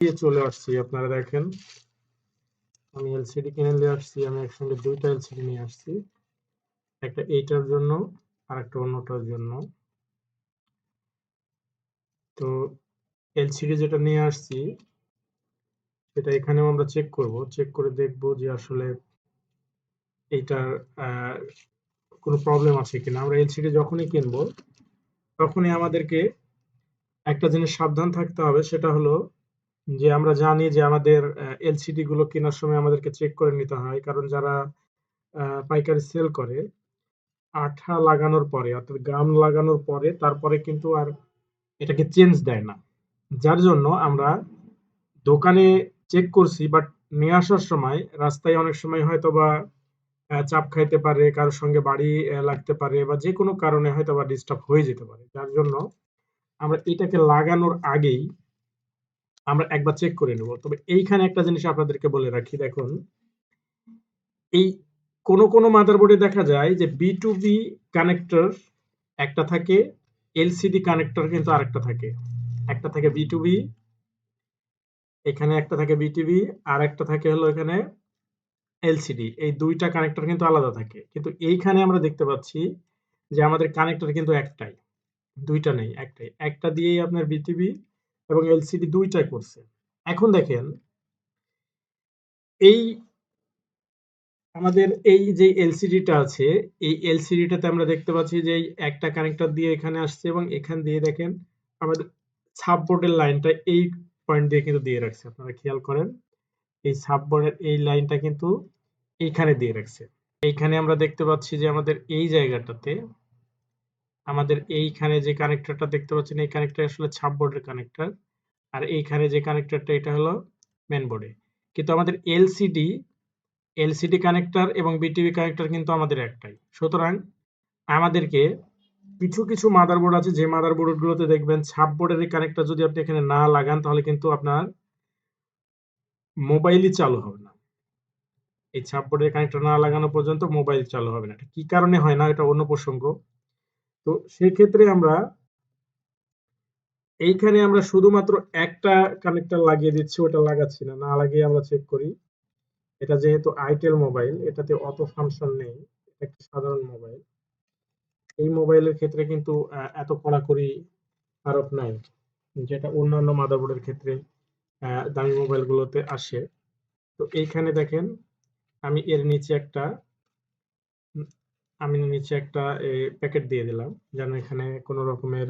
দিয়ে চলে আসছি, আপনারা দেখেন। আমি এলসিডি কিনে নিয়ে আসছি, আমি একসঙ্গে দুইটা এলসিডি নিয়ে আসছি। একটা এইটার জন্য আর একটা অন্যটার জন্য। তো এলসিডি যেটা নিয়ে আসছি, সেটা এখানেও আমরা চেক করব। চেক করে দেখব যে আসলে এইটার কোনো প্রবলেম আছে কিনা। আমরা এলসিডি যখনই কিনবো, তখনই আমাদেরকে একটা জিনিস সাবধান থাকতে হবে, সেটা হলো যে আমরা জানি যে আমাদের এলসিডি গুলো কেনার সময় আমাদেরকে চেক করে নিতে হয়। কারণ যারা পাইকারি সেল করে, আঠা লাগানোর পরে, অর্থাৎ গাম লাগানোর পরে, তারপরে কিন্তু আর এটাকে চেঞ্জ দেয় না। যার জন্য আমরা দোকানে চেক করছি বাট নিয়ে আসার সময় রাস্তায় অনেক সময় হয়তো বা চাপ খাইতে পারে কারোর সঙ্গে বাড়ি লাগতে পারে বা যে কোনো কারণে হয়তো বা ডিস্টার্ব হয়ে যেতে পারে। যার জন্য আমরা এটাকে লাগানোর আগেই আমরা একবার চেক করে নেব। তবে এইখানে একটা জিনিস আপনাদেরকে বলে রাখি, দেখুন। এই কোন কোন মাদারবোর্ডে দেখা যায় যে বি টু বি কানেক্টর একটা থাকে এলসিডি কানেক্টর কিন্তু আরেকটা থাকে। একটা থাকে বি টু বি এখানে একটা থাকে বি বিটিভি আর একটা থাকে হলো এখানে এলসিডি এই দুইটা কানেক্টর কিন্তু আলাদা থাকে। কিন্তু এইখানে আমরা দেখতে পাচ্ছি যে আমাদের কানেক্টর কিন্তু একটাই, দুইটা নেই, একটাই। একটা দিয়েই আপনার বি বিটিভি এবং এলসিডি দুইটাই করছে। এখন দেখেন, এই আমাদের এই যে এলসিডিটা আছে, এই এলসিডিটাতে আমরা দেখতে পাচ্ছি যে একটা কানেক্টর দিয়ে এখানে আসছে এবং এখান দিয়ে দেখেন, আমাদের সাববোর্ডের লাইনটা এই পয়েন্ট দিয়ে কিন্তু দিয়ে রাখছে। আপনারা খেয়াল করেন, এই সাববোর্ডের এই লাইনটা কিন্তু এইখানে দিয়ে রাখছে। এইখানে আমরা দেখতে পাচ্ছি যে আমাদের এই জায়গাটাতে আমাদের এইখানে যে কানেক্টরটা দেখতে পাচ্ছেন, এই কানেক্টর আসলে সাববোর্ডের কানেক্টর আর এইখানে যে কানেক্টরটা এটা হলো মেন বোর্ডে কিন্তু আমাদের এলসিডি এলসিডি কানেক্টর এবং বিটিভি কানেক্টর কিন্তু আমাদের একটাই। সুতরাং আমাদেরকে কিছু কিছু মাদারবোর্ড আছে, যে মাদারবোর্ড গুলোতে দেখবেন সাববোর্ডের এই কানেক্টর যদি আপনি এখানে না লাগান, তাহলে কিন্তু আপনার মোবাইলই চালু হবে না। এই সাববোর্ডের কানেক্টর না লাগানো পর্যন্ত মোবাইল চালু হবে না। কি কারণে হয় না? এটা অন্য প্রসঙ্গ। তো সেক্ষেত্রে আমরা এইখানে আমরা শুধুমাত্র একটা কানেক্টর লাগিয়ে দিচ্ছি, ওটা লাগাচ্ছি না না লাগিয়ে আমরা চেক করি। এটা যেহেতু আইটেল মোবাইল এটাতে অত ফাংশন নেই একটা সাধারণ মোবাইল এই মোবাইলের ক্ষেত্রে কিন্তু এত কড়াকড়ি আরোপ নাই, যেটা অন্যান্য মাদারবোর্ডের ক্ষেত্রে দামি মোবাইলগুলোতে আসে। তো এইখানে দেখেন, আমি এর নিচে একটা আমি নিচে একটা প্যাকেট দিয়ে দিলাম, যেন এখানে কোনো রকমের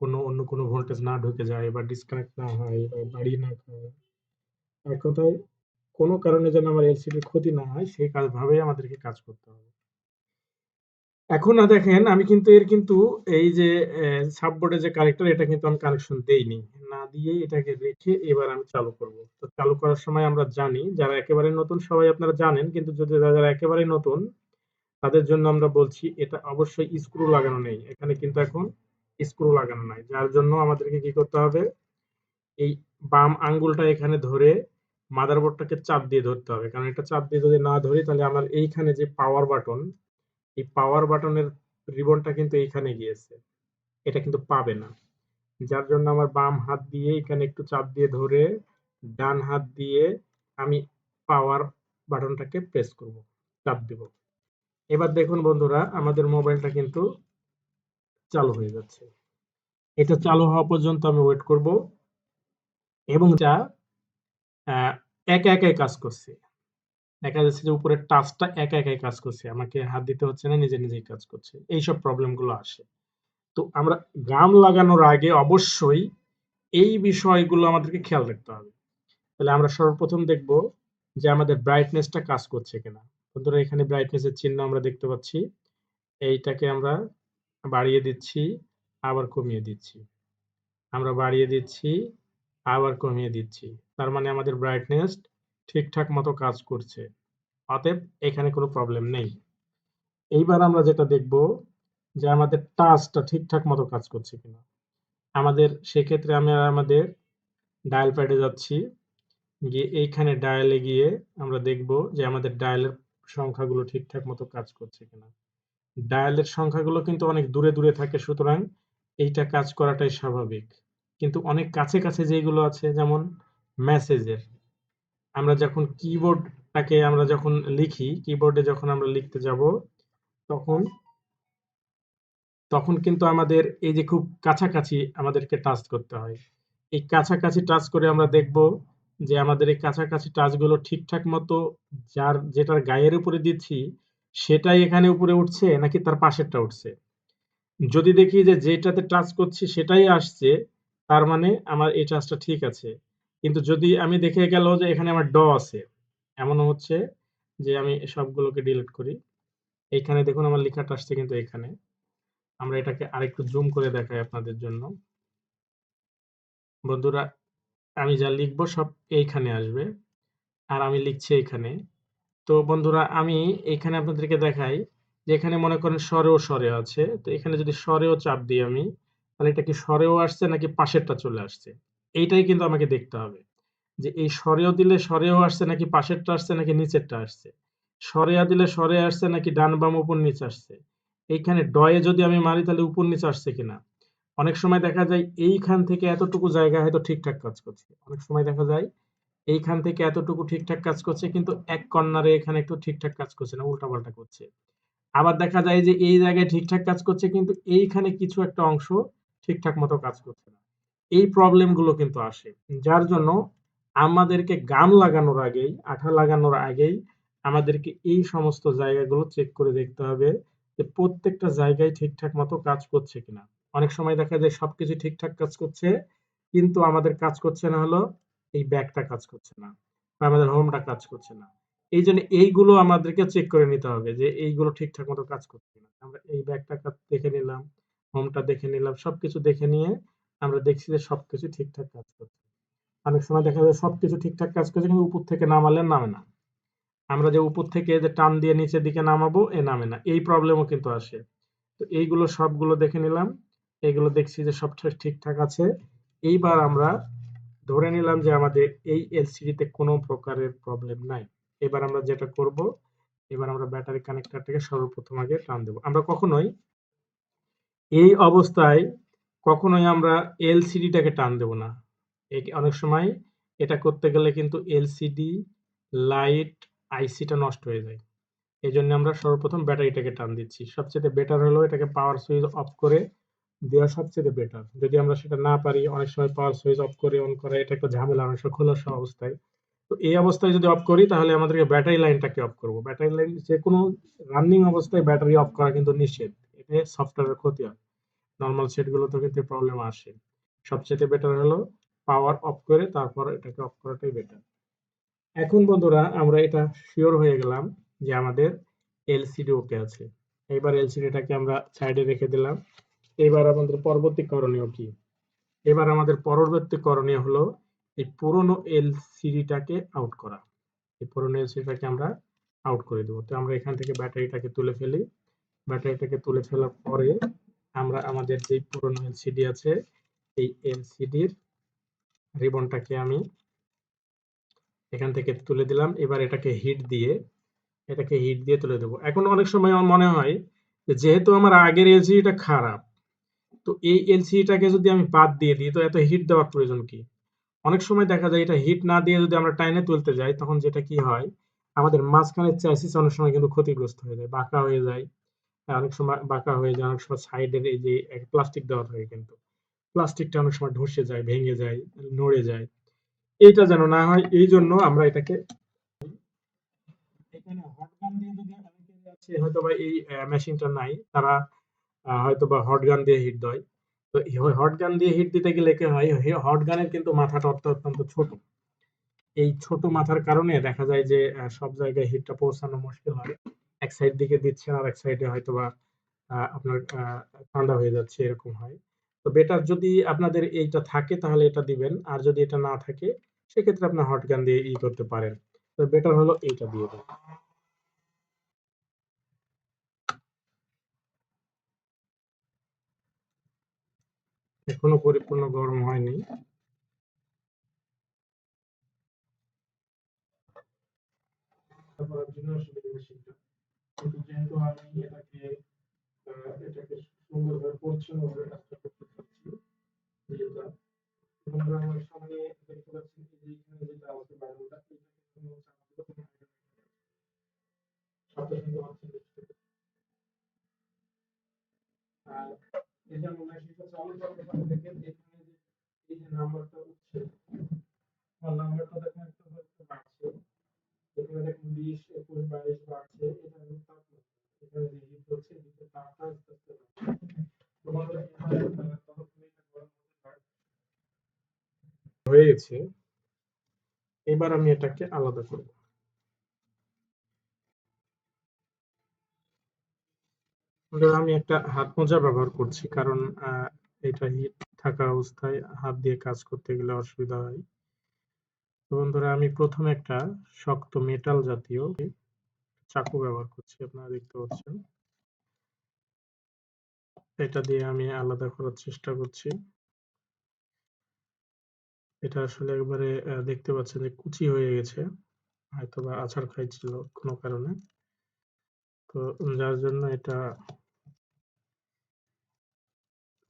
কোনো অন্য কোনো ভোল্টেজ না ঢুকে যায় বা ডিসকানেক্ট না হয় বা বাড়ি না খায়। এক কথায় কোনো কারণে যেন আমার এলসিডির ক্ষতি না হয়, সেই কাজ ভাবেই আমাদেরকে কাজ করতে হবে। এখন না দেখেন, আমি কিন্তু এর কিন্তু এই যে সাববোর্ডে যে কানেক্টর এটা কিন্তু আমি কানেকশন দেইনি। না দিয়ে এটাকে রেখে এবার আমি চালু করব। তো চালু করার সময় আমরা জানি, যারা একেবারে নতুন সবাই আপনারা জানেন, কিন্তু যদি যারা একেবারে নতুন তাদের জন্য আমরা বলছি, এটা অবশ্যই স্ক্রু লাগানো নেই। এখানে কিন্তু এখন স্ক্রু লাগানো নাই। যার জন্য আমাদেরকে কি করতে হবে? এই বাম আঙ্গুলটা এখানে ধরে মাদারবোর্ডটাকে চাপ দিয়ে ধরতে হবে। কারণ এটা চাপ দিয়ে যদি না ধরি, তাহলে আমার এইখানে যে পাওয়ার বাটন এই পাওয়ার বাটনের রিবনটা কিন্তু এইখানে গিয়েছে। এটা কিন্তু পাবে না। যার জন্য আমার বাম হাত দিয়ে এখানে একটু চাপ দিয়ে ধরে ডান হাত দিয়ে আমি পাওয়ার বাটনটাকে প্রেস করব, চাপ দেব। এবার দেখুন বন্ধুরা, আমাদের মোবাইলটা কিন্তু চালু হয়ে যাচ্ছে। এটা চালু হওয়া পর্যন্ত আমি ওয়েট করব এবং যা একা একাই কাজ করছে। দেখা যাচ্ছে যে উপরের টাচটা একা একাই কাজ করছে। আমাকে হাত দিতে হচ্ছে না, নিজে নিজেই কাজ করছে। এইসব প্রবলেমগুলো আসে। তো আমরা গাম লাগানোর আগে অবশ্যই এই বিষয়গুলো আমাদেরকে খেয়াল রাখতে হবে। তাহলে আমরা সর্বপ্রথম দেখব যে আমাদের ব্রাইটনেসটা কাজ করছে কিনা। বন্ধুরা এখানে ব্রাইটনেসের চিহ্ন আমরা দেখতে পাচ্ছি। এইটাকে আমরা বাড়িয়ে দিচ্ছি, আবার কমিয়ে দিচ্ছি। আমরা বাড়িয়ে দিচ্ছি, আবার কমিয়ে দিচ্ছি। তার মানে আমাদের ব্রাইটনেস ঠিকঠাক মতো কাজ করছে। অতএব এখানে কোনো প্রবলেম নেই। এইবার আমরা যেটা দেখব যে আমাদের টাচটা ঠিকঠাক মতো কাজ করছে কিনা। আমাদের সেক্ষেত্রে আমরা আমাদের ডায়াল প্যাডে যাচ্ছি। গিয়ে এইখানে ডায়ালে গিয়ে আমরা দেখব যে আমাদের ডায়ালের সংখ্যাগুলো ঠিকঠাক মতো কাজ করছে কিনা। ডায়ালের সংখ্যাগুলো কিন্তু অনেক দূরে দূরে থাকে, সুতরাং এইটা কাজ করাটাই স্বাভাবিক। কিন্তু অনেক কাছে কাছে যেগুলো আছে, যেমন মেসেজের, আমরা যখন কিবোর্ডটাকে আমরা যখন লিখি, কিবোর্ডে যখন আমরা লিখতে যাব, তখন তখন কিন্তু আমাদের এই যে খুব কাছাকাছি আমাদেরকে টাচ করতে হয়। এই কাছাকাছি টাচ করে আমরা দেখব যে আমাদের এই কাছাকাছি টাচগুলো ঠিকঠাক মতো যার, যেটার গায়ের উপরে দিচ্ছি, সেটাই এখানে উপরে উঠছে নাকি তার পাশেরটা উঠছে? যদি দেখি যে যেটাতে টাচ করছি সেটাই আসছে, তার মানে আমার এই টাচটা ঠিক আছে। কিন্তু যদি আমি দেখে গেল যে এখানে আমার ড আছে, এমনও হচ্ছে যে আমি সবগুলোকে ডিলিট করি। এইখানে দেখুন আমার লেখাটা আসছে কিন্তু এখানে। আমরা এটাকে আরেকটু জুম করে দেখাই আপনাদের জন্য। বন্ধুরা আমি যা লিখব সব এইখানে আসবে আর আমি লিখছি এইখানে তো বন্ধুরা, আমি এইখানে আপনাদেরকে দেখাই যে এখানে মনে করেন স্বরেও স্বরে আছে। তো এখানে যদি স্বরেও চাপ দিই আমি, তাহলে এটা কি স্বরেও আসছে নাকি পাশেরটা চলে আসছে? এইটাই কিন্তু আমাকে দেখতে হবে। যে এই স্বরেও দিলে স্বরেও আসছে নাকি পাশেরটা আসছে নাকি নিচেরটা আসছে? স্বরেয়া দিলে স্বরে আসছে নাকি ডান বাম উপর নিচে আসছে? এইখানে ডয়ে যদি আমি মারি তাহলে উপর নিচে আসছে কিনা? অনেক সময় দেখা যায় এইখান থেকে এতটুকু জায়গা হয়তো ঠিকঠাক কাজ করছে। অনেক সময় দেখা যায় এইখান থেকে এতটুকু ঠিকঠাক কাজ করছে, কিন্তু এক কর্নারে এখানে একটু ঠিকঠাক কাজ করছে না, উল্টাপাল্টা করছে। আবার দেখা যায় যে এই জায়গায় ঠিকঠাক কাজ করছে, কিন্তু এইখানে কিছু একটা অংশ ঠিকঠাক মতো কাজ করছে না। এই প্রবলেমগুলো কিন্তু আসে, যার জন্য আমাদেরকে গাম লাগানোর আগেই, আঠা লাগানোর আগেই আমাদেরকে এই সমস্ত জায়গাগুলো চেক করে দেখতে হবে যে প্রত্যেকটা জায়গায় ঠিকঠাক মতো কাজ করছে কিনা। অনেক সময় দেখা যায় সবকিছু ঠিকঠাক কাজ করছে, কিন্তু আমাদের কাজ করছে না হলো এই ব্যাগটা কাজ করছে না বা আমাদের হোমটা কাজ করছে না। এই জন্য এইগুলো আমাদেরকে চেক করে নিতে হবে যে এইগুলো ঠিকঠাক মতো কাজ করছে না আমরা এই ব্যাকটা দেখে নিলাম, হোমটা দেখে নিলাম, সবকিছু দেখে নিয়ে আমরা দেখছি যে সবকিছু ঠিকঠাক কাজ করছে। অনেক সময় দেখা যায় সবকিছু ঠিকঠাক কাজ করছে কিন্তু উপর থেকে নামালে নামে না। আমরা যে উপর থেকে যে টান দিয়ে নিচের দিকে নামাবো, এ নামে না। এই প্রবলেমও কিন্তু আসে। তো এইগুলো সবগুলো দেখে নিলাম। এগুলো দেখছি যে সব ঠিকঠাক আছে। এইবার আমরা ধরে নিলাম যে আমাদের এই এলসিডিতে কোনো প্রকারের প্রবলেম নাই। এবার আমরা যেটা করব, এবার আমরা ব্যাটারি কানেক্টরটাকে সর্বপ্রথম আগে টান দেব। আমরা কখনোই এই অবস্থায় কখনোই আমরা এলসিডিটাকে টান দেব না। অনেক সময় এটা করতে গেলে কিন্তু এলসিডি লাইট আইসিটা নষ্ট হয়ে যায়। এই জন্য আমরা সর্বপ্রথম ব্যাটারিটাকে টান দিচ্ছি। সবচেয়ে বেটার হলো এটাকে পাওয়ার সুইচ অফ করে দেওয়া সবচেয়ে বেটার যদি আমরা সেটা না পারি, অনেক সময় পাওয়ার সুইচ অফ করে অন করা, এটা একটা ঝামেলা, অনেক সময় খোলা অবস্থায়। তো এই অবস্থায় যদি অফ করি, তাহলে আমাদেরকে ব্যাটারি লাইনটাকে অফ করব। ব্যাটারি লাইন যে কোনো রানিং অবস্থায় ব্যাটারি অফ করা কিন্তু নিষেধ। এতে সফটওয়্যারের ক্ষতি হয়। নর্মাল সেটগুলোতে কিন্তু প্রবলেম আসে। সবচেয়ে বেটার হলো পাওয়ার অফ করে, তারপর এটাকে অফ করাটাই বেটার এখন বন্ধুরা, আমরা এটা শিওর হয়ে গেলাম যে আমাদের এলসিডি ওকে আছে। এবার এলসিডিটাকে আমরা সাইডে রেখে দিলাম। এবার আমাদের পরবর্তী করণীয় কি? এবার আমাদের পরবর্তী করণীয় হলো এই পুরনো এলসিডিটাকে আউট করা। এই পুরনো এলসিডিটাকে আমরা আউট করে দেবো। তো আমরা এখান থেকে ব্যাটারিটাকে তুলে ফেলি। ব্যাটারিটাকে তুলে ফেলার পরে আমরা আমাদের যে পুরনো এলসিডি আছে, এই এলসিডির রিবনটাকে আমি এখান থেকে তুলে দিলাম। এবার এটাকে হিট দিয়ে, এটাকে হিট দিয়ে তুলে দেবো। এখন অনেক সময় আমার মনে হয় যেহেতু আমার আগের এলসিডিটা খারাপ তো এই এলসিডিটাকে যদি আমি বাদ দিয়ে দিই, তো এত হিট দেওয়ার প্রয়োজন কি? অনেক সময় দেখা যায় এটা হিট না দিয়ে যদি আমরা টাইনে তুলতে যাই, তখন যেটা কি হয়? আমাদের মাঝখানের চ্যাসিস অনেক সময় কিন্তু ক্ষতিগ্রস্ত হয়ে যায়, বাঁকা হয়ে যায়। অনেক সময় বাঁকা হয়ে যায়, অনেক সময় সাইডের এই যে প্লাস্টিক দেওয়া থাকে কিন্তু প্লাস্টিকটা অনেক সময় ধসে যায়, ভেঙে যায়, নড়ে যায়। এইটা যেন না হয়, এই জন্য আমরা এটাকে হয়তো বা এই মেশিনটা নাই, তারা হয়তো বা হট গান দিয়ে হিট দেয়। তো হট গান দিয়ে হিট দিতে গেলে কি হয়? হট গানের কিন্তু মাথাটা অত্যন্ত ছোট। এই ছোট মাথার কারণে দেখা যায় যে সব জায়গায় হিটটা পৌঁছানো মুশকিল হয়। এক সাইড দিকে দিচ্ছেন আর এক সাইডে হয়তো বা আপনার ঠান্ডা হয়ে যাচ্ছে, এরকম হয়। তো বেটার যদি আপনাদের এইটা থাকে, তাহলে এটা দিবেন। আর যদি এটা না থাকে, সেক্ষেত্রে আপনার হট গান দিয়ে ই করতে পারেন। তো বেটার হলো এইটা দিয়ে দেন। এখনও পরিপূর্ণ গরম হয়নি। আমার সামনে। আর এটা মনে চালু পর, দেখেন এখানে যে এই যে নাম্বারটা উঠছে নাম্বারটা দেখেন হয়তো বাড়ছে, এখানে বিশ, একুশ, বাইশ বাড়ছে, এটা হলো তাপমাত্রা এখানে যে হিট হচ্ছে তাপটা আস্তে আস্তে এবার আমি এটাকে আলাদা করব। আমি একটা হাত মোজা ব্যবহার করছি, কারণ এটা হিট থাকা অবস্থায় হাত দিয়ে কাজ করতে গেলে অসুবিধা হয়। তো বন্ধুরা, আমি প্রথমে একটা শক্ত মেটাল জাতীয় চাকু ব্যবহার করছি, আপনারা দেখতে পাচ্ছেন। এটা দিয়ে আমি আলাদা করার চেষ্টা করছি। এটা আসলে একবারে দেখতে পাচ্ছেন যে কুচি হয়ে গেছে হয়তো বা আছাড় খাইছিল কোনো কারণে। তো যার জন্য এটা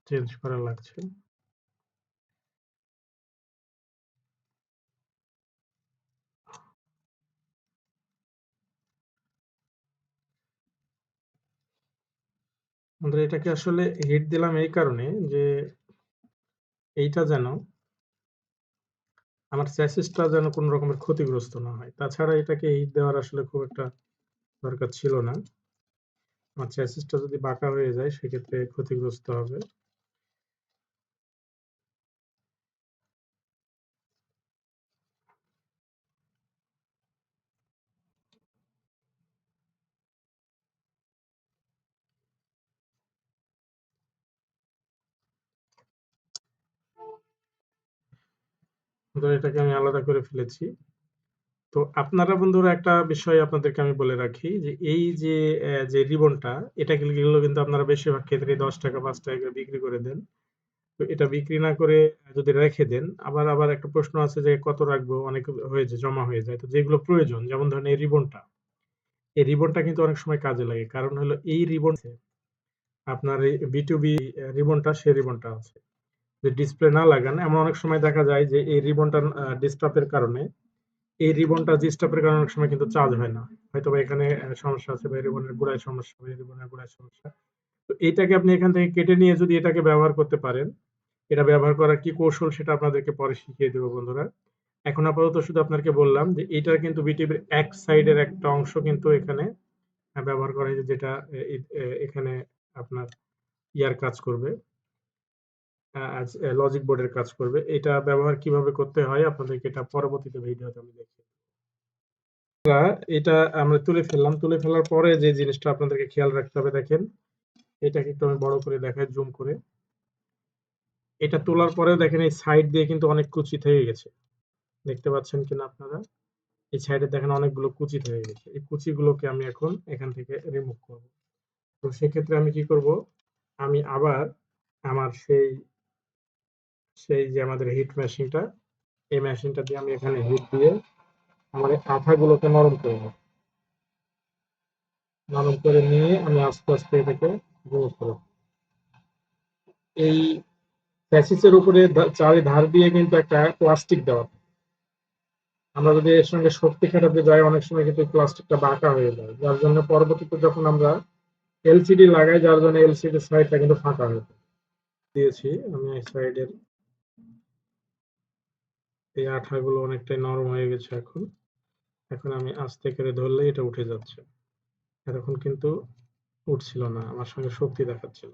চেঞ্জ করা লাগছে। বন্ধুরা, এটাকে আসলে হিট দিলাম এই কারণে যে, এইটা যেন আমার চ্যাসিসটা যেন কোনো রকমের ক্ষতিগ্রস্ত না হয়। তাছাড়া এটাকে হিট দেওয়ার আসলে খুব একটা দরকার ছিল না। আমার চ্যাসিসটা যদি বাঁকা হয়ে যায়, সেক্ষেত্রে ক্ষতিগ্রস্ত হবে। এটাকে আমি আলাদা করে ফেলেছি। তো আপনারা বন্ধুরা একটা বিষয় আপনাদেরকে আমি বলে রাখি যে, এই যে যে রিবনটা, এটা গেলে কিন্তু আপনারা বেশিরভাগ ক্ষেত্রে দশ টাকা, পাঁচ টাকা বিক্রি করে দেন। তো এটা বিক্রি না করে যদি রেখে দেন, আবার আবার একটা প্রশ্ন আছে যে, কত রাখব? অনেক হয়ে যায়, জমা হয়ে যায়। তো যেগুলো প্রয়োজন, যেমন ধরেন এই রিবনটা এই রিবনটা কিন্তু অনেক সময় কাজে লাগে। কারণ হলো এই রিবন, আপনার এই বি টু বি রিবনটা সেই রিবনটা আছে। যে ডিসপ্লে না লাগান, এমন অনেক সময় দেখা যায় যে এই রিবনটা ডিস্টার্বের কারণে, এই রিবনটা ডিস্টার্বের কারণে অনেক সময় কিন্তু চার্জ হয় না। হয়তো বা এখানে সমস্যা আছে বা রিবনের গোড়ায় সমস্যা, বা রিবনের গোড়ায় সমস্যা। তো এইটাকে আপনি এখান থেকে কেটে নিয়ে যদি এটাকে ব্যবহার করতে পারেন, এটা ব্যবহার করার কি কৌশল সেটা আপনাদেরকে পরে শিখিয়ে দেবো বন্ধুরা। এখন আপাতত শুধু আপনাকে বললাম যে এইটার কিন্তু বিটিভির এক সাইডের একটা অংশ কিন্তু এখানে ব্যবহার করা হয়েছে যেটা এখানে আপনার ইয়ার কাজ করবে। লজিক বোর্ডের কাজ করবে। এটা ব্যবহার কীভাবে করতে হয় আপনাদেরকে এটা পরবর্তীতে ভিডিওতে আমি দেখিয়ে এটা আমরা তুলে ফেললাম। তুলে ফেলার পরে যে জিনিসটা আপনাদেরকে খেয়াল রাখতে হবে, দেখেন, এটাকে একটু আমি বড় করে দেখাই জুম করে। এটা তোলার পরে দেখেন, এই সাইড দিয়ে কিন্তু অনেক কুচি থেকে গেছে। দেখতে পাচ্ছেন কিনা আপনারা? এই সাইডে দেখেন অনেকগুলো কুচি থেকে গেছে। এই কুচিগুলোকে আমি এখন এখান থেকে রিমুভ করব। তো সেক্ষেত্রে আমি কি করব? আমি আবার আমার সেই সেই যে আমাদের হিট মেশিনটা এই মেশিনটা দিয়ে আমি এখানে হিট দিয়ে আমার আঠাগুলোকে নরম করে নেব নরম করে নিয়ে আমি আস্তে আস্তে এটাকে রিমুভ করব এই প্যাসিসের উপরে চারি ধার দিয়ে কিন্তু একটা প্লাস্টিক দেওয়া। আমরা যদি এর সঙ্গে শক্তি খাটাতে যাই, অনেক সময় কিন্তু প্লাস্টিকটা বাঁকা হয়ে যায় যার জন্য পরবর্তীতে যখন আমরা এলসিডি লাগাই, যার জন্য এলসিডি সাইডটা কিন্তু ফাঁকা হয়ে। দিয়েছি আমি সাইডের এই আঠাগুলো অনেকটাই নরম হয়ে গেছে এখন। এখন আমি আস্তে করে ধরলে এটা উঠে যাচ্ছে। এতক্ষণ কিন্তু উঠছিল না, আমার সঙ্গে শক্তি দেখাচ্ছিল।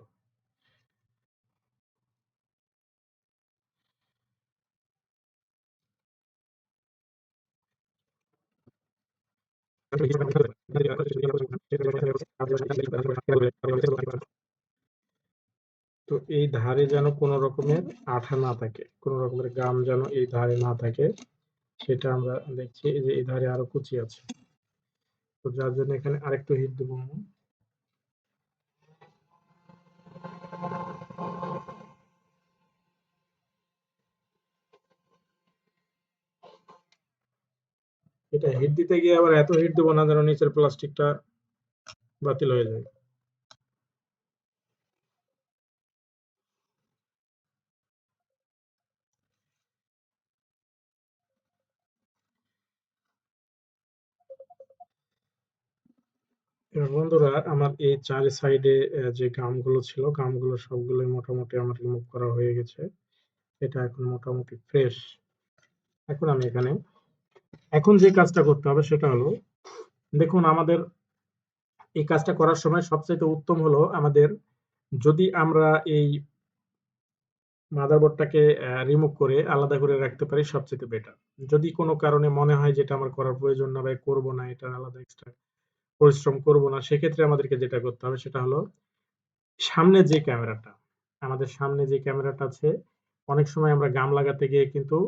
তো এই ধারে যেন কোনো রকমের আঠা না থাকে, কোনো রকমের গাম যেন এই ধারে না থাকে, সেটা আমরা দেখছি যে এই ধারে আরও কুচি আছে। তো যার জন্য এখানে আরেকটু হিট দেবো এটা হিট দিতে গিয়ে আবার এত হিট দেবো না যেন নিচের প্লাস্টিকটা বাতিল হয়ে যায়। বন্ধুরা, আমার এই চারি সাইডে যে গামগুলো ছিল, গামগুলো সবগুলোই মোটামুটি আমার রিমুভ করা হয়ে গেছে। এটা এখন মোটামুটি ফ্রেশ এখন আমি এখানে, এখন যে কাজটা করতে হবে সেটা হলো, দেখুন আমাদের এই কাজটা করার সময় সবচেয়ে উত্তম হলো আমাদের যদি আমরা এই মাদারবোর্ডটাকে রিমুভ করে আলাদা করে রাখতে পারি সবচেয়ে বেটার যদি কোনো কারণে মনে হয় যেটা আমার করার প্রয়োজন না বা করব না এটা আলাদা এক্সট্রা পরিশ্রম করব না, সেক্ষেত্রে আমাদেরকে যেটা করতে হবে সেটা হলো সামনে যে ক্যামেরাটা, আমাদের সামনে যে ক্যামেরাটা আছে, অনেক সময় আমরা গাম লাগাতে গিয়ে কিন্তু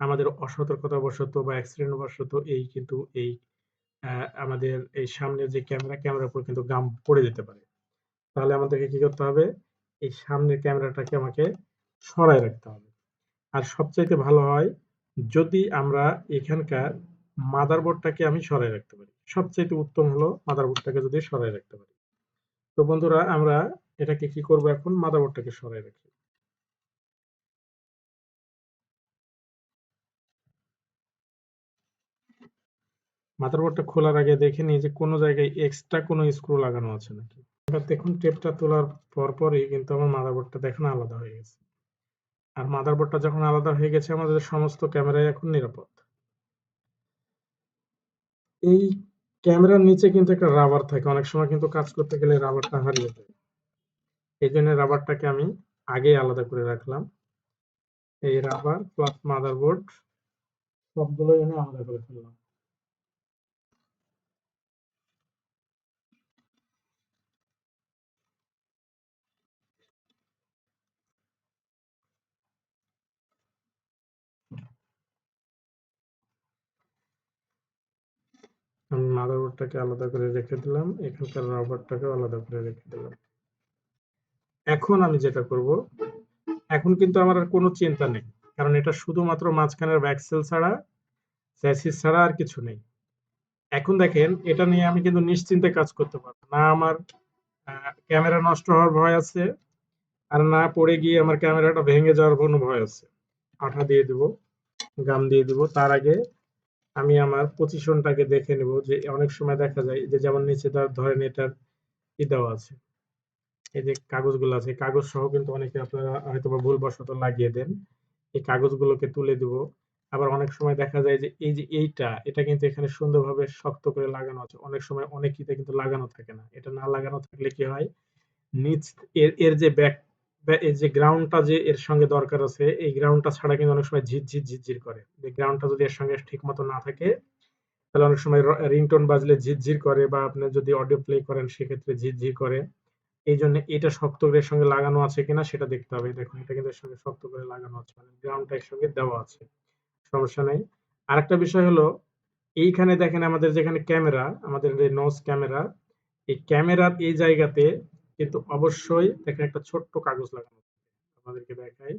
আমাদের অসতর্কতা বশত বা অ্যাক্সিডেন্ট বশত এই কিন্তু এই আমাদের এই সামনের যে ক্যামেরা, ক্যামেরার উপর কিন্তু গাম পড়ে যেতে পারে। তাহলে আমাদেরকে কি করতে হবে? এই সামনের ক্যামেরাটাকে আমাকে সরায় রাখতে হবে। আর সবচাইতে ভালো হয়, যদি আমরা এখানকার মাদারবোর্ডটাকে আমি সরাই রাখতে পারি। সবচাইতে উত্তম হলো মাদারবোর্ডটাকে যদি সরাই রাখতে পারি। তো বন্ধুরা, আমরা এটাকে কি করব এখন? মাদারবোর্ডটাকে সরাই রাখি। মাদারবোর্ডটা খোলার আগে দেখে নিই যে কোনো জায়গায় এক্সট্রা কোনো স্ক্রু লাগানো আছে নাকি? এবার দেখুন টেপটা তোলার পরপরই কিন্তু আমার মাদারবোর্ডটা দেখুন আলাদা হয়ে গেছে। আর মাদারবোর্ডটা যখন আলাদা হয়ে গেছে, আমাদের সমস্ত ক্যামেরায় এখন নিরাপদ। এই ক্যামেরার নিচে কিন্তু একটা রাবার থাকে। অনেক সময় কিন্তু কাজ করতে গেলে রাবারটা হারিয়ে যায়। এই জন্য রাবারটাকে আমি আগে আলাদা করে রাখলাম। এই রাবার প্লাস মাদারবোর্ড সবগুলোই এনে আলাদা করে ফেললাম। আমি মাদারবোর্ডটাকে আলাদা করে রেখে দিলাম, এখানকার রাবারটাকে আলাদা করে রেখে দিলাম। এখন আমি যেটা করব, এখন কিন্তু আমার আর কোনো চিন্তা নেই, কারণ এটা শুধুমাত্র মাঝখানের ব্যাকসেল ছাড়া চ্যাসিস ছাড়া আর কিছু নেই। এখন দেখেন, এটা নিয়ে আমি কিন্তু নিশ্চিন্তে কাজ করতে পারব না। আমার ক্যামেরা নষ্ট হওয়ার ভয় আছে, আর না পড়ে গিয়ে আমার ক্যামেরাটা ভেঙে যাওয়ার কোনো ভয় আছে। আঠা দিয়ে দিব, গাম দিয়ে দিব, তার আগে আমি আমার পজিশনটাকে দেখে নেব যে অনেক সময় দেখা যায় যে যেমন নিচে তার ধরেন এটার ই দেওয়া আছে। এই যে কাগজগুলো আছে, কাগজ সহ কিন্তু অনেকে আপনারা হয়তো বা ভুলবশত লাগিয়ে দেন। এই কাগজগুলোকে তুলে দিব। আবার অনেক সময় দেখা যায় যে এই যে এইটা, এটা কিন্তু এখানে সুন্দরভাবে শক্ত করে লাগানো আছে। অনেক সময় অনেক কিন্তু লাগানো থাকে না। এটা না লাগানো থাকলে কি হয়? নিচ এর এর যে ব্যাক যে গ্রাউন্ডটা যে এর সঙ্গে দরকার আছে, এই গ্রাউন্ডটা ছাড়া কিন্তু অনেক সময় ঝিরঝির ঝিরঝির করে। এই গ্রাউন্ডটা যদি এর সঙ্গে ঠিক মতো না থাকে, তাহলে অনেক সময় রিংটোন বাজলে ঝিরঝির করে বা আপনি যদি অডিও প্লে করেন, সেক্ষেত্রে ঝিরঝির করে। এই জন্য এটা শক্ত করে এর সঙ্গে লাগানো আছে কিনা সেটা দেখতে হবে। দেখুন, এটা কিন্তু এর সঙ্গে শক্ত করে লাগানো আছে মানে গ্রাউন্ডটা এর সঙ্গে দেওয়া আছে। সমস্যা নেই। আরেকটা বিষয় হলো, এইখানে দেখেন আমাদের যেখানে ক্যামেরা, আমাদের যে নোজ ক্যামেরা, এই ক্যামেরার এই জায়গাতে কিন্তু অবশ্যই দেখেন একটা ছোট্ট কাগজ লাগানো আপনাদেরকে দেখাই।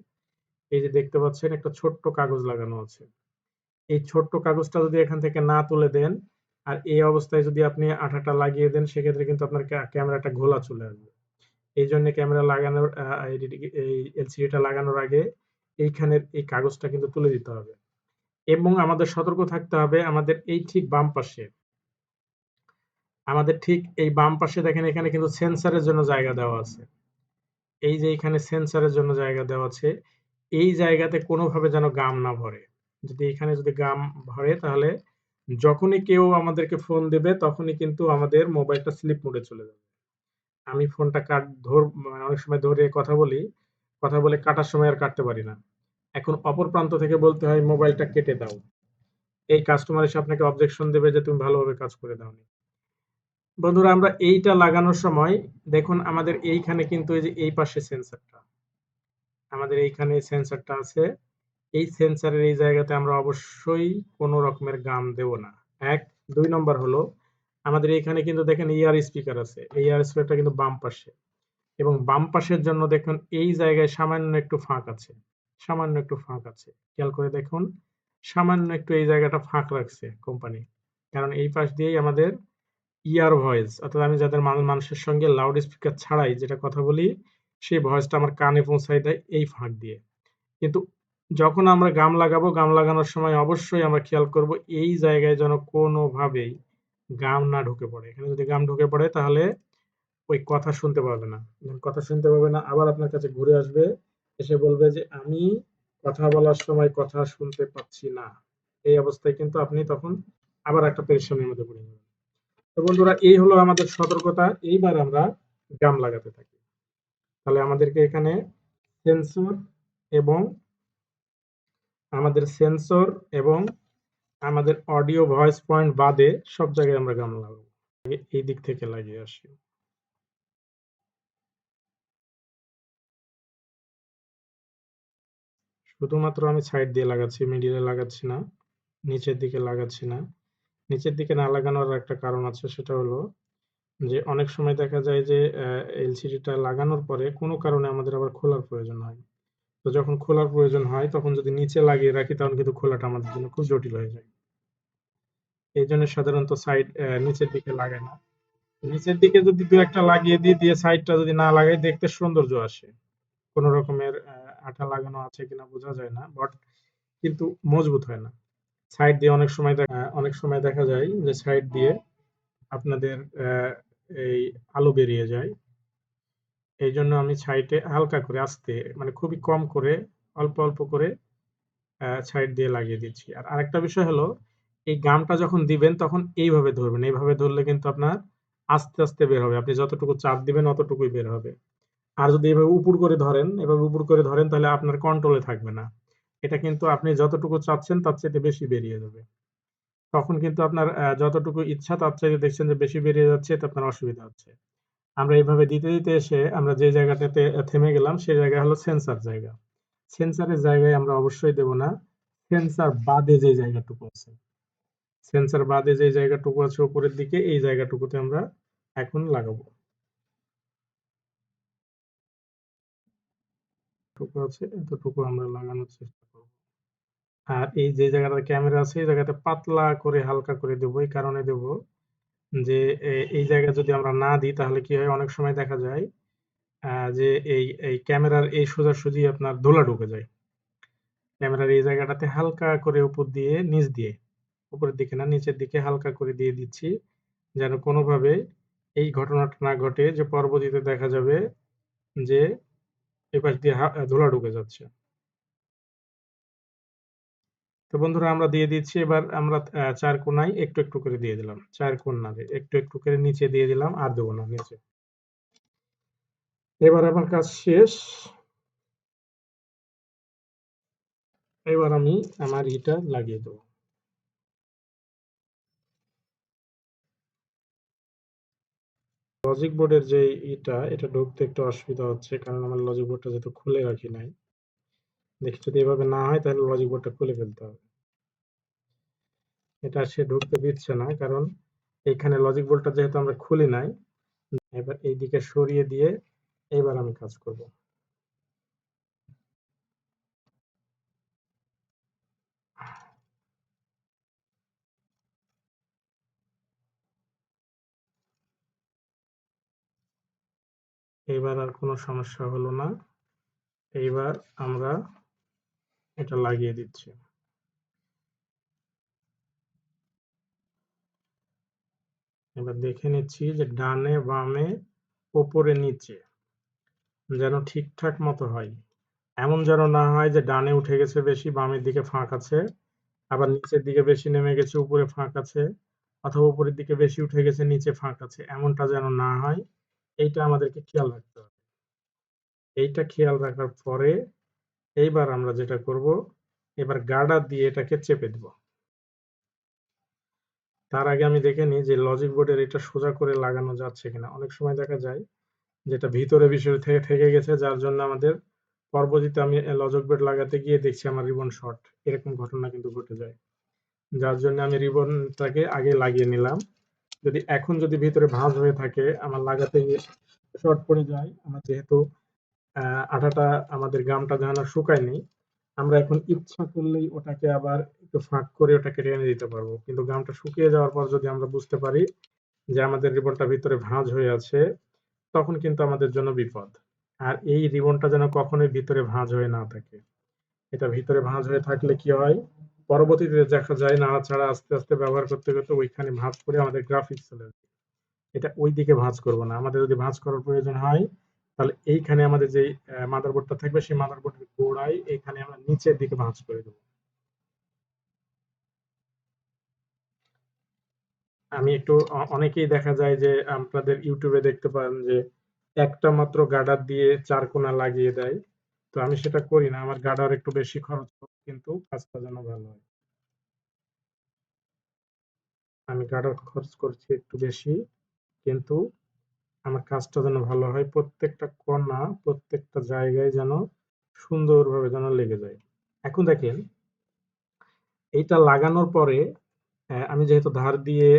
এই যে দেখতে পাচ্ছেন একটা ছোট্ট কাগজ লাগানো আছে। এই ছোট্ট কাগজটা যদি এখান থেকে না তুলে দেন আর এই অবস্থায় যদি আপনি আঠাটা লাগিয়ে দেন, সেক্ষেত্রে কিন্তু আপনার ক্যামেরাটা ঘোলা চলে আসবে। এই জন্য ক্যামেরা লাগানোর এই এলসিডিটা লাগানোর আগে এইখানের এই কাগজটা কিন্তু তুলে দিতে হবে। এবং আমাদের সতর্ক থাকতে হবে আমাদের এই ঠিক বাম পাশে আমাদের ঠিক এই বাম পাশে দেখেন, এখানে কিন্তু সেন্সারের জন্য জায়গা দেওয়া আছে। এই যে এখানে সেন্সারের জন্য জায়গা দেওয়া আছে, এই জায়গাতে কোনোভাবে যেন গাম না ভরে। যদি এখানে যদি গাম ভরে, তাহলে যখনই কেউ আমাদেরকে ফোন দেবে, তখনই কিন্তু আমাদের মোবাইলটা স্লিপ মোডে চলে যাবে। আমি ফোনটা কাট, ধর মানে অনেক সময় ধরে কথা বলি, কথা বলে কাটার সময় আর কাটতে পারি না। এখন অপর প্রান্ত থেকে বলতে হয় মোবাইলটা কেটে দাও। এই কাস্টমার এসে আপনাকে অবজেকশন দেবে যে, তুমি ভালোভাবে কাজ করে দাওনি। বন্ধুরা, আমরা এইটা লাগানোর সময় দেখুন আমাদের এইখানে কিন্তু এই যে এই পাশে সেন্সারটা। আমাদের এইখানে সেন্সারটা আছে। এই সেন্সারের এই জায়গাতে আমরা অবশ্যই কোনো রকমের গাম দেব না। এক, দুই নম্বর হলো আমাদের এখানে কিন্তু দেখেন ইয়ার স্পিকার আছে। এই ইয়ার স্পিকারটা কিন্তু বাম পাশে। এবং বাম পাশের জন্য দেখুন এই জায়গায় সামান্য একটু ফাঁক আছে। সামান্য একটু ফাঁক আছে। খেয়াল করে দেখুন, সামান্য একটু এই জায়গাটা ফাঁক রাখছে কোম্পানি কারণ এই পাশ দিয়েই আমাদের ইয়ার ভয়েস, অর্থাৎ আমি যাদের মানুষের সঙ্গে লাউড স্পিকার ছাড়াই যেটা কথা বলি, সেই ভয়েসটা আমার কানে পৌঁছাই দেয় এই ফাঁক দিয়ে। কিন্তু যখন আমরা গাম লাগাবো, গাম লাগানোর সময় অবশ্যই আমরা খেয়াল করব এই জায়গায় যেন কোনোভাবেই গাম না ঢুকে পড়ে। এখানে যদি গাম ঢুকে পড়ে, তাহলে ওই কথা শুনতে পাবে না। কথা শুনতে পাবে না, আবার আপনার কাছে ঘুরে আসবে, এসে বলবে যে, আমি কথা বলার সময় কথা শুনতে পাচ্ছি না। এই অবস্থায় কিন্তু আপনি তখন আবার একটা পরিশ্রমের মধ্যে পড়ে যাবেন। তো বন্ধুরা, এই হলো আমাদের সতর্কতা। এইবার আমরা গাম লাগাতে থাকি। তাহলে আমাদেরকে এখানে সেন্সর এবং আমাদের সেন্সর এবং আমাদের অডিও ভয়েস পয়েন্ট বাদে সব জায়গায় আমরা গাম লাগাবো। এই দিক থেকে লাগিয়ে আসি। শুধুমাত্র আমি সাইড দিয়ে লাগাচ্ছি মিডিলে লাগাচ্ছি না, নিচের দিকে লাগাচ্ছি না। নিচের দিকে না লাগানোর একটা কারণ আছে সেটা হলো যে অনেক সময় দেখা যায় যে এলসিডিটা লাগানোর পরে কোনো কারণে আমাদের আবার খোলার প্রয়োজন হয়। তো যখন খোলার প্রয়োজন হয়, তখন যদি নিচে লাগিয়ে রাখি, তখন কিন্তু খোলাটা আমাদের জন্য খুব জটিল হয়ে যায়। এই জন্য সাধারণত সাইড নিচের দিকে লাগায় না। নিচের দিকে যদি দু একটা লাগিয়ে দিই দিয়ে সাইডটা যদি না লাগাই, দেখতে সৌন্দর্য আসে। কোন রকমের আঠা লাগানো আছে কিনা বোঝা যায় না বাট কিন্তু মজবুত হয় না। সাইড দিয়ে অনেক সময় অনেক সময় দেখা যায় যে সাইড দিয়ে আপনাদের এই আলো বেরিয়ে যায়। এই জন্য আমি সাইডে হালকা করে আস্তে মানে খুবই কম করে, অল্প অল্প করে সাইড দিয়ে লাগিয়ে দিচ্ছি। আর আরেকটা বিষয় হলো, এই গামটা যখন দিবেন তখন এইভাবে ধরবেন। এইভাবে ধরলে কিন্তু আপনার আস্তে আস্তে বের হবে। আপনি যতটুকু চাপ দিবেন অতটুকুই বের হবে। আর যদি এভাবে উপর করে ধরেন, এভাবে উপর করে ধরেন তাহলে আপনার কন্ট্রোলে থাকবে না। এটা কিন্তু আপনি যতটুকু চাচ্ছেন তার চাইতে বেশি বেরিয়ে যাবে। তখন কিন্তু আপনার যতটুকু ইচ্ছা তার চাইতে দেখছেন যে বেশি বেরিয়ে যাচ্ছে, এতে আপনার অসুবিধা হচ্ছে। আমরা এইভাবে দিতে দিতে এসে আমরা যে জায়গাটাতে থেমে গেলাম সেই জায়গা হলো সেন্সার জায়গা। সেন্সারের জায়গায় আমরা অবশ্যই দেব না, সেন্সার বাদে যে জায়গাটুকু আছে। সেন্সার বাদে যে জায়গাটুকু আছে উপরের দিকে, এই জায়গাটুকুতে আমরা এখন লাগাবো। টুকু আছে, এতটুকু আমরা লাগানোর চেষ্টা আর এই যে জায়গাটা ক্যামেরা আছে, এই জায়গাতে পাতলা করে হালকা করে দেবো, এই কারণে দেব যে এই জায়গা যদি আমরা না দিই, তাহলে কি হয়? অনেক সময় দেখা যায় যে এই এই ক্যামেরার এই সোজাসুজি আপনার ধুলা ঢুকে যায়। ক্যামেরার এই জায়গাটাতে হালকা করে উপর দিয়ে, নিচ দিয়ে, উপরের দিকে না, নিচের দিকে হালকা করে দিয়ে দিচ্ছি, যেন কোনোভাবে এই ঘটনাটা না ঘটে, যে পরবর্তীতে দেখা যাবে যে এপাশ দিয়ে ধুলা ঢুকে যাচ্ছে। তো বন্ধুরা আমরা দিয়ে দিচ্ছি, এবার আমরা চার কোনায় একটু একটু করে দিয়ে দিলাম। চার কোন না একটু একটু করে নিচে দিয়ে দিলাম, আর দেবো না নিচে। এবার আমার কাজ শেষ। এবার আমি আমার ইটা লাগিয়ে দেবো। লজিক বোর্ডের যে ইটা, এটা ঢুকতে একটু অসুবিধা হচ্ছে, কারণ আমার লজিক বোর্ডটা যেহেতু খুলে রাখি নাই। দেখি যদি এভাবে না হয়, তাহলে লজিক বোর্ডটা খুলে ফেলতে হবে। এটা সে ঢুকতে দিচ্ছে না, কারণ এখানে লজিক বোর্ডটা যেহেতু আমরা খুলি নাই, এবার এই দিকে সরিয়ে দিয়ে এবার আমি কাজ করব। এবার আর কোনো সমস্যা হলো না এইবার আমরা এটা লাগিয়ে দিচ্ছি। এবার দেখে নিচ্ছি যে ডানে বামে, ওপরে নিচে যেন ঠিকঠাক মতো হয়। এমন যেন না হয় যে ডানে উঠে গেছে বেশি, বামের দিকে ফাঁক আছে, আবার নিচের দিকে বেশি নেমে গেছে, উপরে ফাঁক আছে, অথবা উপরের দিকে বেশি উঠে গেছে, নিচে ফাঁক আছে, এমনটা যেন না হয়, এইটা আমাদেরকে খেয়াল রাখতে হবে। এইটা খেয়াল রাখার পরে এইবার আমরা যেটা করব, এবার গার্ডার দিয়ে এটাকে চেপে দেব। তার আগে আমি দেখে নিই যে লজিক বোর্ডের এটা সোজা করে লাগানো যাচ্ছে কিনা। অনেক সময় দেখা যায় যেটা ভিতরে বিষয় থেকে থেকে গেছে, যার জন্য আমাদের পরবর্তীতে আমি লজিক বোর্ড লাগাতে গিয়ে দেখছি আমার রিবন শর্ট এরকম ঘটনা কিন্তু ঘটে যায়। যার জন্য আমি রিবনটাকে আগে লাগিয়ে নিলাম। যদি এখন যদি ভিতরে ভাঁজ হয়ে থাকে, আমার লাগাতে গিয়ে শর্ট পড়ে যায়। আমার যেহেতু আহ আঠাটা আমাদের গামটা যেন শুকায়নি, আমরা এখন ইচ্ছা করলেই ওটাকে আবার একটু ফাঁক করে ওটাকে টেনে দিতে পারব কিন্তু গামটা শুকিয়ে যাওয়ার পর যদি আমরা বুঝতে পারি যে আমাদের রিবনটা ভিতরে ভাঁজ হয়ে আছে তখন কিন্তু আমাদের জন্য বিপদ আর এই রিবনটা যেন কখনোই ভিতরে ভাঁজ হয়ে না থাকে এটা ভিতরে ভাঁজ হয়ে থাকলে কি হয় পরবর্তীতে দেখা যায় নাড়াচাড়া আস্তে, আস্তে ব্যবহার করতে, করতে ওইখানে ভাঁজ করে আমাদের গ্রাফিক্স চলে যাবে। এটা ওই দিকে ভাঁজ করব না। আমাদের যদি ভাঁজ করার প্রয়োজন হয়, তাহলে এইখানে আমাদের অ্যা মাদারবোর্ডটা থাকবে সেই মাদারবোর্ডের গোড়ায় এখানে আমরা নিচের দিকে ভাঁজ করে দেব। আমি একটু অনেকেই দেখা যায় যে আপনাদের ইউটিউবে দেখতে পান যে একটা মাত্র গার্ডার দিয়ে ৪ কোণা লাগিয়ে দেয়। তো আমি সেটা করি না। আমার গার্ডার একটু বেশি খরচ কিন্তু কাজটা যেন ভালো হয়। আমি গার্ডার খরচ করছি একটু বেশি। কিন্তু আমার কাজটা যেন ভালো হয়। প্রত্যেকটা কণা, প্রত্যেকটা জায়গায় যেন সুন্দরভাবে যেন লেগে যায়। এখন দেখেন এইটা লাগানোর পরে আমি যেহেতু ধার দিয়ে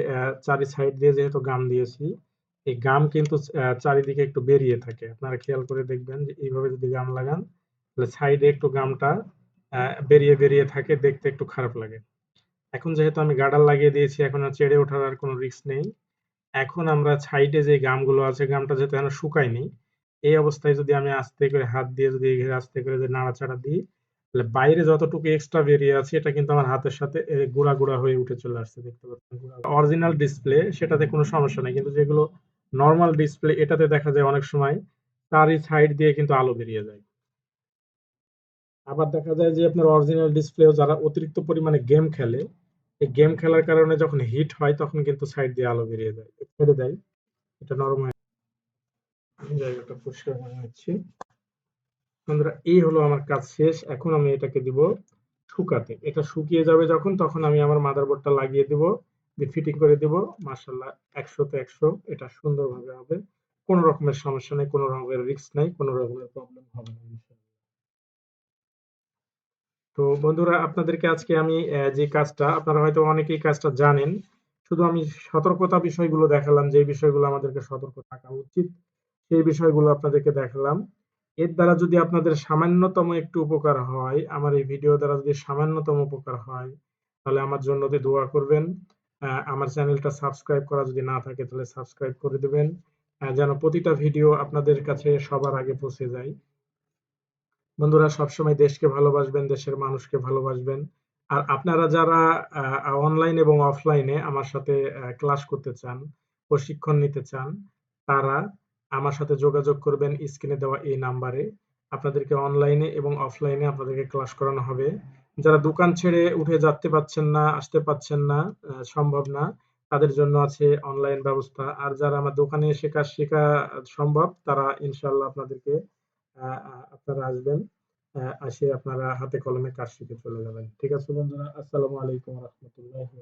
চারি সাইড দিয়ে যেহেতু গাম দিয়েছি, এই গাম কিন্তু চারিদিকে একটু বেরিয়ে থাকে। আপনারা খেয়াল করে দেখবেন যে এইভাবে যদি গাম লাগান, তাহলে সাইডে একটু গামটা বেরিয়ে, বেরিয়ে থাকে দেখতে একটু খারাপ লাগে। এখন যেহেতু আমি গার্ডার লাগিয়ে দিয়েছি, এখন আর চেড়ে ওঠার আর কোনো রিস্ক নেই। এখন আমরা সাইডে যে গামগুলো আছে, গামটা যেহেতু এখন শুকায়নি, এই অবস্থায় যদি আমি আস্তে করে হাত দিয়ে যদি আস্তে করে যদি নাড়াচাড়া দিই, তাহলে বাইরে যতটুকু এক্সট্রা বেরিয়ে আছে এটা কিন্তু আমার হাতের সাথে গুঁড়া, গুঁড়া হয়ে উঠে চলে আসছে দেখতে পাচ্ছেন অরিজিনাল ডিসপ্লে সেটাতে কোনো সমস্যা নাই। কিন্তু যেগুলো নরমাল ডিসপ্লে এটাতে দেখা যায় অনেক সময় তারই সাইড দিয়ে কিন্তু আলো বেরিয়ে যায়। আবার দেখা যায় যে আপনার অরিজিনাল ডিসপ্লেও যারা অতিরিক্ত পরিমাণে গেম খেলে, এই গেম খেলার কারণে যখন হিট হয় তখন কিন্তু সাইড দিয়ে আলো বেরিয়ে যায়। ছেড়ে দেয়। এটা নরম আমি জায়গাটা পরিষ্কার করে নিচ্ছি। বন্ধুরা এই হলো আমার কাজ শেষ। এখন আমি এটাকে দিব শুকাতে। এটা শুকিয়ে যাবে যখন তখন আমি আমার মাদারবোর্ডটা লাগিয়ে দিব। দিয়ে ফিটিং করে দিব। মাশাআল্লাহ ১০০ তে ১০০ এটা সুন্দরভাবে হবে। কোন রকমের সমস্যা নাই, কোন রকমের রিস্ক নাই, কোন রকমের প্রবলেম হবে না তো বন্ধুরা আপনাদেরকে আজকে আমি যে কাজটা আপনারা হয়তো অনেকেই কাজটা জানেন। শুধু আমি সতর্কতা বিষয়গুলো দেখালাম যে বিষয়গুলো আমাদেরকে সতর্ক থাকা উচিত। সেই বিষয়গুলো আপনাদেরকে দেখালাম। এর দ্বারা যদি আপনাদের সামান্যতম একটু উপকার হয়, আমার এই ভিডিও দ্বারা যদি সামান্যতম উপকার হয়, তাহলে আমার জন্য দোয়া করবেন। আমার চ্যানেলটা সাবস্ক্রাইব করা যদি না থাকে তাহলে সাবস্ক্রাইব করে দেবেন যেন প্রতিটা ভিডিও আপনাদের কাছে সবার আগে পৌঁছে যায়। বন্ধুরা সবসময় দেশকে ভালোবাসবেন, দেশের মানুষকে ভালোবাসবেন। আর আপনারা যারা অনলাইন এবং অফলাইনে আমার সাথে ক্লাস করতে চান, প্রশিক্ষণ নিতে চান, তারা আমার সাথে যোগাযোগ করবেন স্ক্রিনে দেওয়া এই নাম্বারে। আপনাদেরকে অনলাইনে এবং অফলাইনে আপনাদেরকে ক্লাস করানো হবে। যারা দোকান ছেড়ে উঠে যাতে পারছেন না, আসতে পারছেন না, সম্ভব না, তাদের জন্য আছে অনলাইন ব্যবস্থা। আর যারা আমার দোকানে এসে কাজ শেখা সম্ভব, তারা ইনশাআল্লাহ আপনাদেরকে আপনারা আসবেন। আসে আপনারা হাতে কলমে কাজ শিখে চলে যাবেন। ঠিক আছে বন্ধুরা? আসসালামু আলাইকুম রাহমাতুল্লাহি।